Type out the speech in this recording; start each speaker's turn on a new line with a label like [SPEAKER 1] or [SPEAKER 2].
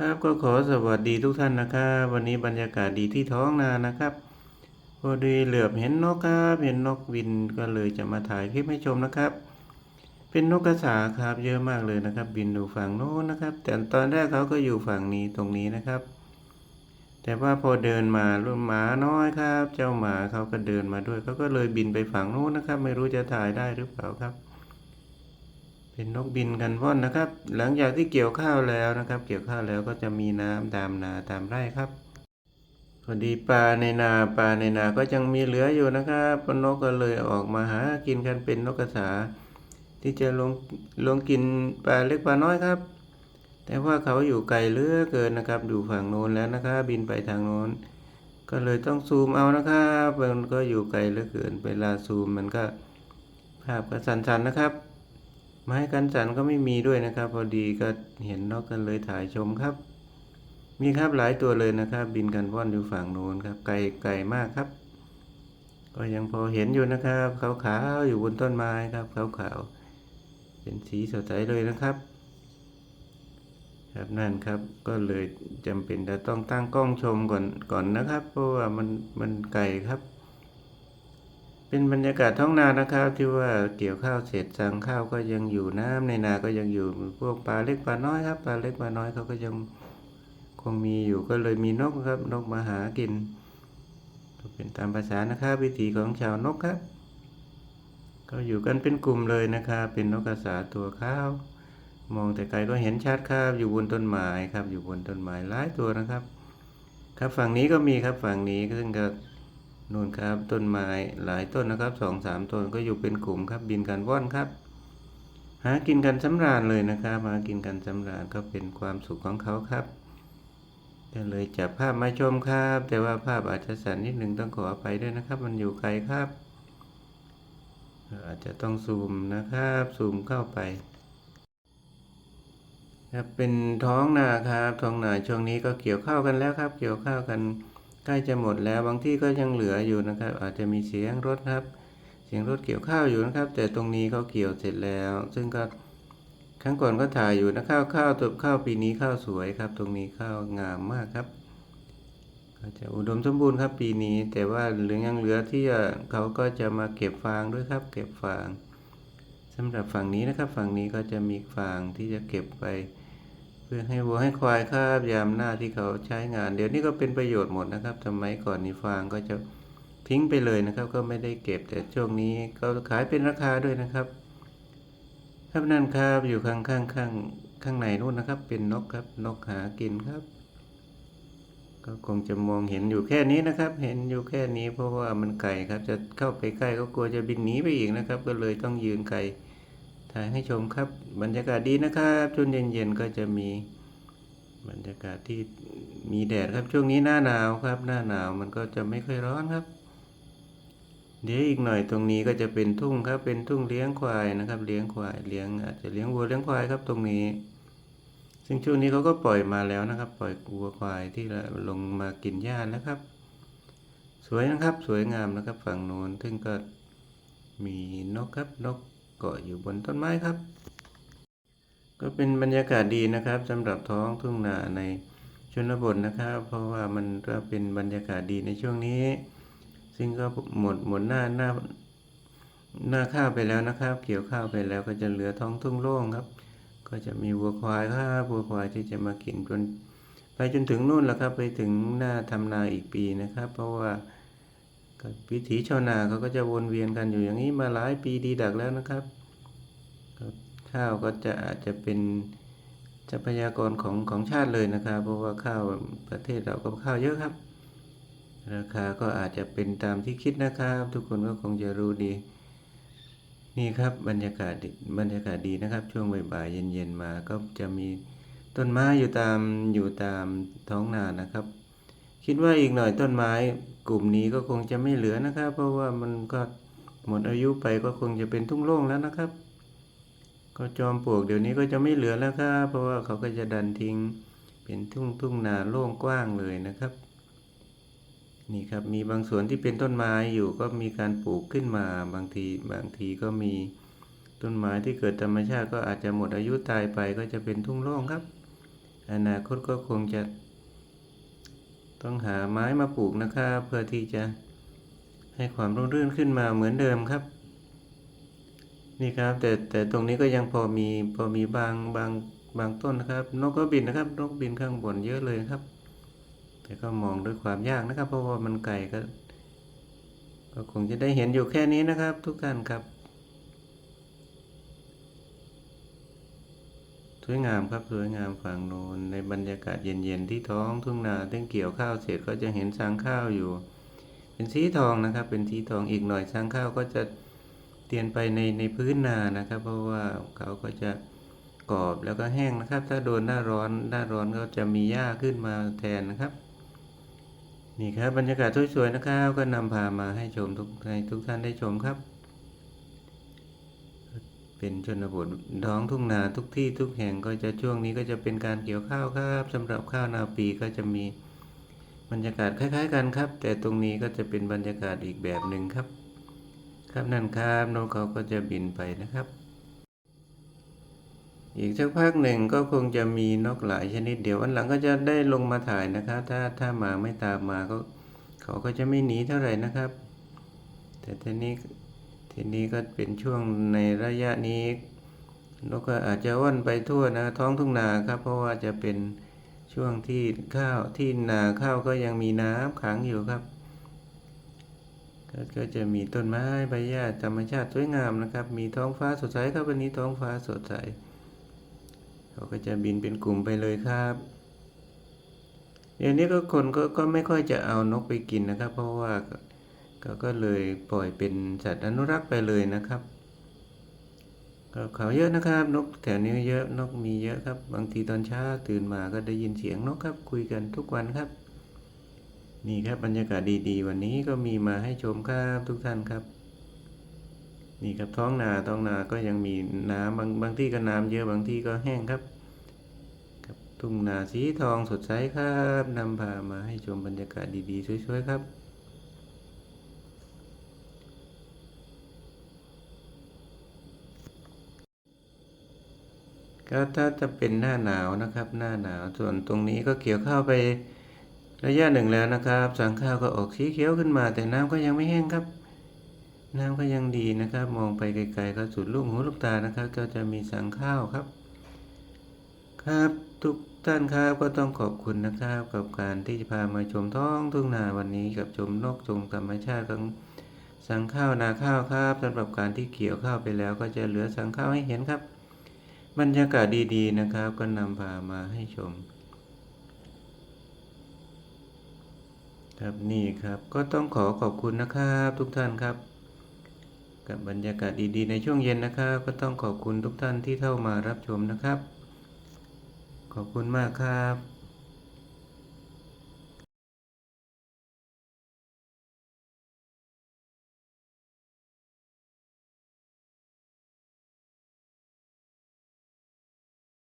[SPEAKER 1] ครับก็ขอสวัสดีทุกท่านนะครับวันนี้บรรยากาศดีที่ท้องนานะครับ พอดีเหลือบเห็นนกครับเห็นนกบินก็เลยจะมาถ่ายคลิปให้ชมนะครับ เป็นนกกระสาครับเยอะมากเลยนะครับ บินอยู่ฝั่งโน้นนะครับ แต่ตอนแรกเขาก็อยู่ฝั่งนี้ตรงนี้นะครับ แต่ว่าพอเดินมารุ่นหมาน้อยครับ เจ้าหมาเขาก็เดินมาด้วยเขาก็เลยบินไปฝั่งโน้นนะครับ ไม่รู้จะถ่ายได้หรือเปล่าครับ เป็นนกบินกันว่อนนะครับ หลังจากที่เกี่ยวข้าวแล้วนะครับ เกี่ยวข้าวแล้วก็จะมีน้ำตามนาตามไร่ครับพอดีปลาในนาปลาในนาก็ยังมีเหลืออยู่นะครับนกก็เลยออกมาหากินกันเป็นนกกระสา ที่จะลงลงกินปลาเล็กปลาน้อยครับ แต่ว่าเขาอยู่ไกลเลือเกินนะครับอยู่ฝั่งโน้นแล้วนะครับบินไปทางโน้น ก็เลยต้องซูมเอานะครับมันก็อยู่ไกลเลือเกินเวลาซูมมันก็ภาพก็สั่นๆนะครับ ไม้กันสันก็ไม่มีด้วยนะครับ พอดีก็เห็นนกกันเลยถ่ายชมครับ มีครับหลายตัวเลยนะครับ บินกันว่อนอยู่ฝั่งโน้นครับ ไกลไกลมากครับ ก็ยังพอเห็นอยู่นะครับขาวๆอยู่บนต้นไม้ครับขาวๆเป็นสีสดใสเลยนะครับครับนั่นครับก็เลยจำเป็นจะต้องตั้งกล้องชมก่อนก่อนนะครับ เพราะว่ามันมันไกลครับ เป็นบรรยากาศท้องนานะครับที่ว่าเกี่ยวข้าวเสร็จสั่งข้าวก็ยังอยู่น้ำในนาก็ยังอยู่พวกปลาเล็กปลาน้อยครับปลาเล็กปลาน้อยเขาก็ยังคงมีอยู่ก็เลยมีนกครับ นกมาหากิน เป็นตามภาษานะครับวิถีของชาวนกครับ ก็อยู่กันเป็นกลุ่มเลยนะครับเป็นนกกระสาตัวขาว มองแต่ไกลก็เห็นชัดครับอยู่บนต้นไม้ครับ อยู่บนต้นไม้หลายตัวนะครับ ครับฝั่งนี้ก็มีครับฝั่งนี้ซึ่งก็ นู่นครับต้นไม้หลายต้นนะครับสองสามต้นก็อยู่เป็นกลุ่มครับบินกันว่อนครับ หากินกันสำราญเลยนะครับหากินกันสำราญก็เป็นความสุขของเขาครับก็เลยจับภาพมาชมครับ แต่ว่าภาพอาจจะสั่นนิดหนึ่งต้องขออภัยด้วยนะครับ มันอยู่ไกลครับ อาจจะต้องซูมนะครับซูมเข้าไปครับเป็นท้องนาครับท้องนาช่วงนี้ก็เกี่ยวข้าวกันแล้วครับ เกี่ยวข้าวกัน ใกล้จะหมดแล้วบางที่ก็ยังเหลืออยู่นะครับ อาจจะมีเสียงรถครับ เสียงรถเกี่ยวข้าวอยู่นะครับ แต่ตรงนี้เขาเกี่ยวเสร็จแล้ว ซึ่งก็ครั้งก่อนก็ถ่ายอยู่นะข้าวข้าวตัวข้าวปีนี้ข้าวสวยครับ ตรงนี้ข้าวงามมากครับก็จะอุดมสมบูรณ์ครับปีนี้ แต่ว่าเหลือยังเหลือที่เขาก็จะมาเก็บฟางด้วยครับ เก็บฟางสำหรับฝั่งนี้นะครับ ฝั่งนี้ก็จะมีฟางที่จะเก็บไปื่อให้วัวให้ควายครับยามหน้าที่เขาใช้งาน เดี๋ยวนี้ก็เป็นประโยชน์หมดนะครับสมัยก่อนนี่ฟางก็จะทิ้งไปเลยนะครับ ก็ไม่ได้เก็บแต่ช่วงนี้ก็ขายเป็นราคาด้วยนะครับครับนั่นครับอยู่ข้างข้างข้างข้างในนู่นนะครับ เป็นนกครับนกหากินครับ ก็คงจะมองเห็นอยู่แค่นี้นะครับ เห็นอยู่แค่นี้เพราะว่ามันไกลครับ จะเข้าไปใกล้ก็กลัวจะบินหนีไปอีกนะครับ ก็เลยต้องยืนไกล ถ่ายให้ชมครับ บรรยากาศดีนะครับช่วงเย็นๆก็จะมีบรรยากาศที่มีแดดครับช่วงนี้หน้าหนาวครับ หน้าหนาวมันก็จะไม่ค่อยร้อนครับ เดี๋ยวอีกหน่อยตรงนี้ก็จะเป็นทุ่งครับ เป็นทุ่งเลี้ยงควายนะครับ เลี้ยงควายเลี้ยงอาจจะเลี้ยงวัวเลี้ยงควายครับตรงนี้ ซึ่งช่วงนี้เขาก็ปล่อยมาแล้วนะครับ ปล่อยวัวควายที่ลงมากินหญ้าแล้วครับ สวยนะครับสวยงามนะครับฝั่งโน้นซึ่งก็มีนกครับนก เกาะอยู่บนต้นไม้ครับ ก็เป็นบรรยากาศดีนะครับสำหรับท้องทุ่งนาในชนบทนะครับ เพราะว่ามันก็เป็นบรรยากาศดีในช่วงนี้ ซึ่งก็หมดหมดหน้าหน้าหน้าข้าวไปแล้วนะครับ เกี่ยวข้าวไปแล้วก็จะเหลือท้องทุ่งโล่งครับ ก็จะมีวัวควายครับวัวควายที่จะมากินจนไปจนถึงนู่นแหละครับ ไปถึงหน้าทำนาอีกปีนะครับ เพราะว่า วิถีชาวนาเขาก็จะวนเวียนกันอยู่อย่างนี้มาหลายปีดีดักแล้วนะครับข้าวก็จะอาจจะเป็นทรัพยากรของของชาติเลยนะครับ เพราะว่าข้าวประเทศเราก็ข้าวเยอะครับ ราคาก็อาจจะเป็นตามที่คิดนะครับ ทุกคนก็คงจะรู้ดี นี่ครับบรรยากาศบรรยากาศดีนะครับ ช่วงบ่ายๆเย็นๆมาก็จะมีต้นไม้อยู่ตามอยู่ตามท้องนานะครับ คิดว่าอีกหน่อยต้นไม้กลุ่มนี้ก็คงจะไม่เหลือนะครับ เพราะว่ามันก็หมดอายุไปก็คงจะเป็นทุ่งโล่งแล้วนะครับ ก็จอมปลวกเดี๋ยวนี้ก็จะไม่เหลือแล้วครับเพราะว่าเขาก็จะดันทิ้งเป็นทุ่งทุ่งนาโล่งกว้างเลยนะครับ นี่ครับมีบางส่วนที่เป็นต้นไม้อยู่ก็มีการปลูกขึ้นมาบางทีบางทีก็มีต้นไม้ที่เกิดธรรมชาติก็อาจจะหมดอายุตายไปก็จะเป็นทุ่งโล่งครับ อนาคตก็คงจะ ต้องหาไม้มาปลูกนะครับเพื่อที่จะให้ความร่มรื่นขึ้นมาเหมือนเดิมครับ นี่ครับ แต่แต่ตรงนี้ก็ยังพอมีพอมีบางบางบางต้นนะครับ นกก็บินนะครับ นกบินข้างบนเยอะเลยครับ แต่ก็มองด้วยความยากนะครับ เพราะว่ามันไกลก็ก็คงจะได้เห็นอยู่แค่นี้นะครับ ทุกท่านครับ สวยงามครับสวยงามฝั่งโน้นในบรรยากาศเย็นๆที่ท้องทุ่งนาที่เกี่ยวข้าวเสร็จก็จะเห็นสางข้าวอยู่ เป็นสีทองนะครับ เป็นสีทองอีกหน่อยสางข้าวก็จะเตียนไปในในพื้นนานะครับ เพราะว่าเขาก็จะกรอบแล้วก็แห้งนะครับ ถ้าโดนหน้าร้อนหน้าร้อนก็จะมีหญ้าขึ้นมาแทนนะครับ นี่ครับบรรยากาศสวยๆนะครับก็นำพามาให้ชมทุกให้ทุกท่านได้ชมครับ เป็นชนบทท้องทุ่งนาทุกที่ทุกแห่งก็จะช่วงนี้ก็จะเป็นการเกี่ยวข้าวครับสำหรับข้าวนาปีก็จะมีบรรยากาศคล้าย ๆ กันครับ แต่ตรงนี้ก็จะเป็นบรรยากาศอีกแบบหนึ่งครับ ครับนั่นครับนกเขาก็จะบินไปนะครับ อีกสักพักหนึ่งก็คงจะมีนกหลายชนิดเดี๋ยววันหลังก็จะได้ลงมาถ่ายนะครับ ถ้าถ้ามาไม่ตามมาก็เขาก็จะไม่หนีเท่าไหร่นะครับ แต่ทีนี้ ทีนี้ก็เป็นช่วงในระยะนี้นกก็อาจจะว่อนไปทั่วนะท้องทุ่งนาครับ เพราะว่าจะเป็นช่วงที่ข้าวที่นาข้าวก็ยังมีน้ำขังอยู่ครับ ก็จะมีต้นไม้ใบหญ้าธรรมชาติสวยงามนะครับ มีท้องฟ้าสดใสครับวันนี้ท้องฟ้าสดใสเขาก็จะบินเป็นกลุ่มไปเลยครับเดี๋ยวนี้ก็คนก็ก็ไม่ค่อยจะเอานกไปกินนะครับ เพราะว่า ก็ก็เลยปล่อยเป็นสัตว์อนุรักษ์ไปเลยนะครับก็เขาเยอะนะครับ นกแถวนี้เยอะนกมีเยอะครับ บางทีตอนเช้าตื่นมาก็ได้ยินเสียงนกครับ คุยกันทุกวันครับ นี่ครับบรรยากาศดีๆ วันนี้ก็มีมาให้ชมครับทุกท่านครับ นี่ครับท้องนาท้องนาก็ยังมีน้ำบางบางที่ก็น้ำเยอะบางที่ก็แห้งครับครับทุ่งนาสีทองสดใสครับนำพามาให้ชมบรรยากาศดีๆสวยๆครับ ก็ถ้าจะเป็นหน้าหนาวนะครับ หน้าหนาวส่วนตรงนี้ก็เกี่ยวข้าวไประยะหนึ่งแล้วนะครับ สังข้าวก็ออกสีเขียวขึ้นมา แต่น้ำก็ยังไม่แห้งครับ น้ำก็ยังดีนะครับ มองไปไกลๆก็สุดลูกหูลูกตานะครับ ก็จะมีสังข้าวครับ ครับทุกท่านครับก็ต้องขอบคุณนะครับ กับการที่พามาชมท้องทุ่งนาวันนี้กับชมนกชมธรรมชาติของสังข้าวนาข้าวครับสำหรับการที่เกี่ยวข้าวไปแล้ว ก็จะเหลือสังข้าวให้เห็นครับ บรรยากาศดีๆนะครับ ก็นำพามาให้ชม ครับนี่ครับก็ต้องขอขอบคุณนะครับ ทุกท่านครับ กับบรรยากาศดีๆ ในช่วงเย็นนะครับ ก็ต้องขอบคุณทุกท่านที่เข้ามารับชมนะครับ ขอบคุณมากครับ